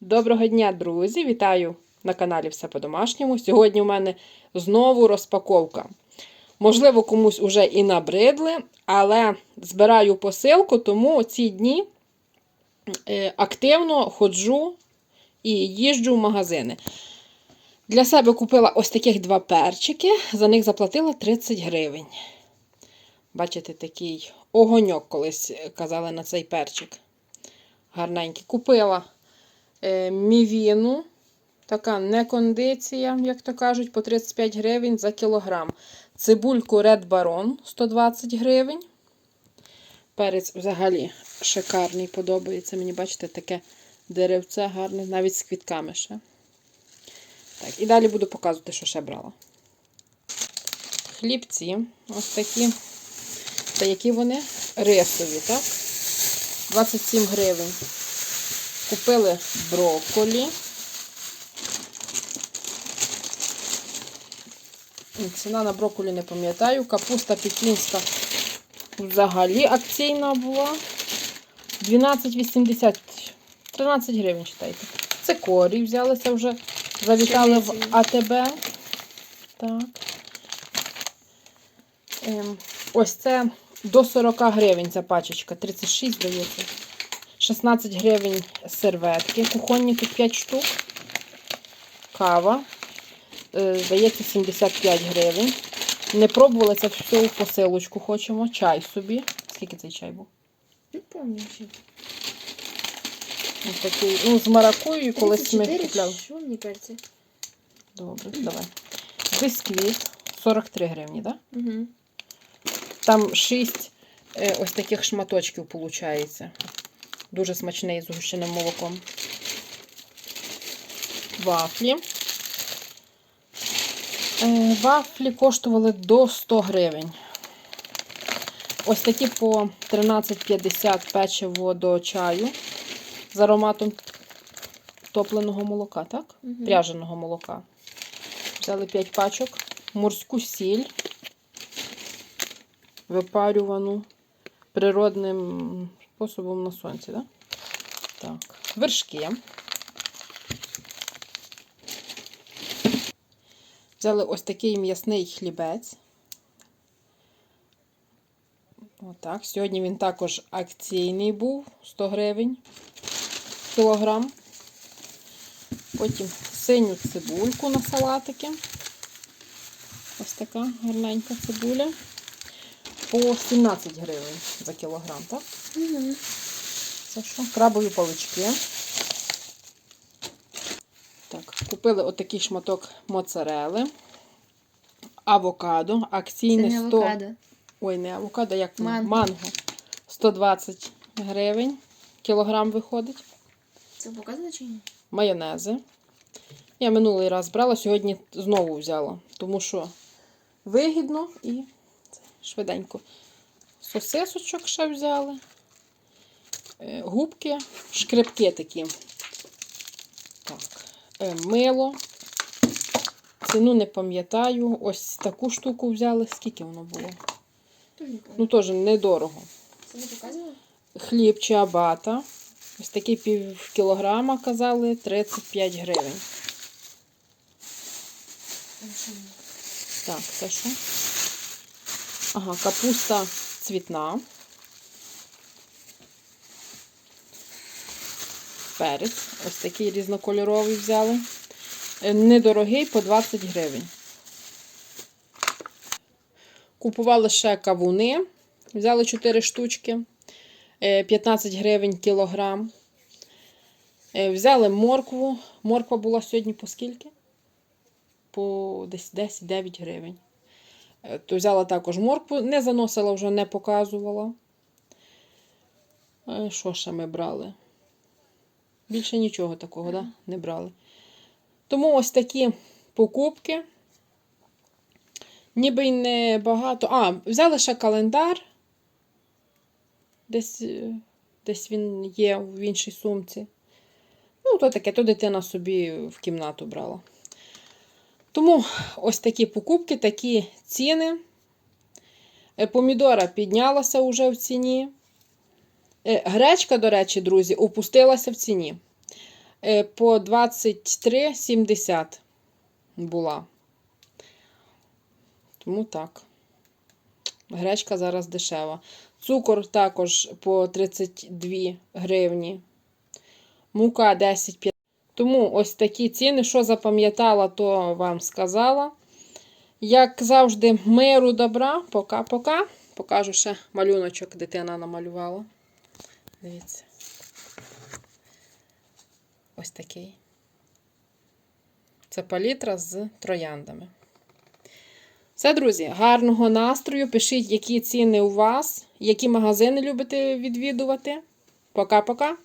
Доброго дня, друзі! Вітаю на каналі Все по-домашньому. Сьогодні у мене знову розпаковка. Можливо, комусь уже і набридли, але збираю посилку, тому ці дні е, активно ходжу і їжджу в магазини. Для себе купила ось таких два перчики, за них заплатила 30 гривень. Бачите, такий огоньок колись казали на цей перчик. Гарненький. Купила е, мівіну. Така не кондиція, як то кажуть, по 35 гривень за кілограм. Цибульку Red Baron 120 гривень. Перець взагалі шикарний, подобається. Мені, бачите, таке деревце гарне, навіть з квітками ще. Так, і далі буду показувати, що ще брала. Хлібці ось такі. Та які вони? Рисові, так? 27 гривень. Купили брокколі. Ціна на брокколі не пам'ятаю. Капуста пекінська взагалі акційна була. 12,80. 13 гривень, читайте. Це корі взялися вже. Завітали в АТБ. Так. Ем, ось це до 40 гривень ця пачечка. 36, здається. 16 гривень серветки. Кухонні тут 5 штук. Кава. Е, Здається, 75 гривень. Не пробували це всю посилочку хочемо. Чай собі. Скільки цей чай був? Не ще. Ось такий, ну, з маракуєю, колись ми 34, купляли. Що, мені кажеться? Добре, давай. Бисквіт 43 гривні, так? Да? Угу. Там 6 е, ось таких шматочків виходить. Дуже смачний з згущеним молоком. Вафлі. Е, Вафлі коштували до 100 гривень. Ось такі по 13,50 печиво до чаю з ароматом топленого молока, так? Мгм. Пряженого молока. Взяли 5 пачок. Морську сіль випарювану природним способом на сонці, да? так? Вершки. Взяли ось такий м'ясний хлібець. Отак. Сьогодні він також акційний був 100 гривень кілограм. Потім синю цибульку на салатики. Ось така гарненька цибуля. По 17 гривень за кілограм, так? Угу. Це що? Крабові палички. Так, купили отакий шматок моцарели. Авокадо. Це Акційне не 100. авокадо. Ой, не авокадо, як? Манго. Манго. 120 гривень. Кілограм виходить. Це показано чи ні? Майонези. Я минулий раз брала, сьогодні знову взяла. Тому що вигідно і швиденько. Сосисочок ще взяли. Е, Губки, шкребки такі. Так. е, Мило. Ціну не пам'ятаю. Ось таку штуку взяли. Скільки воно було? Ну, теж недорого. Це не показувало? Хліб чи абата. Ось такий пів кілограма казали 35 гривень. Так, це що? Ага, капуста цвітна. Перець. Ось такий різнокольоровий взяли. Е, Недорогий по 20 гривень. Купували ще кавуни. Взяли 4 штучки. Е, 15 гривень кілограм. Е, Взяли моркву. Морква була сьогодні по скільки? По десь 10-9 гривень. Е, То взяла також моркву, не заносила вже, не показувала. Е, Що ще ми брали? Більше нічого такого, да? не брали. Тому ось такі покупки. Ніби й не багато. А, взяли ще календар. Десь, е, десь він є в іншій сумці. Ну, то таке, то дитина собі в кімнату брала. Тому ось такі покупки, такі ціни. Е, Помідора піднялася вже в ціні. Е, Гречка, до речі, друзі, опустилася в ціні. е, по 23,70 була. Тому так. Гречка зараз дешева. Цукор також по 32 гривні. Мука 10,50. Тому ось такі ціни. Що запам'ятала, то вам сказала. Як завжди, миру добра. Пока-пока. Покажу ще малюночок, дитина намалювала. Дивіться. Ось такий. Це палітра з трояндами. Все, друзі, гарного настрою. Пишіть, які ціни у вас, які магазини любите відвідувати. Пока-пока.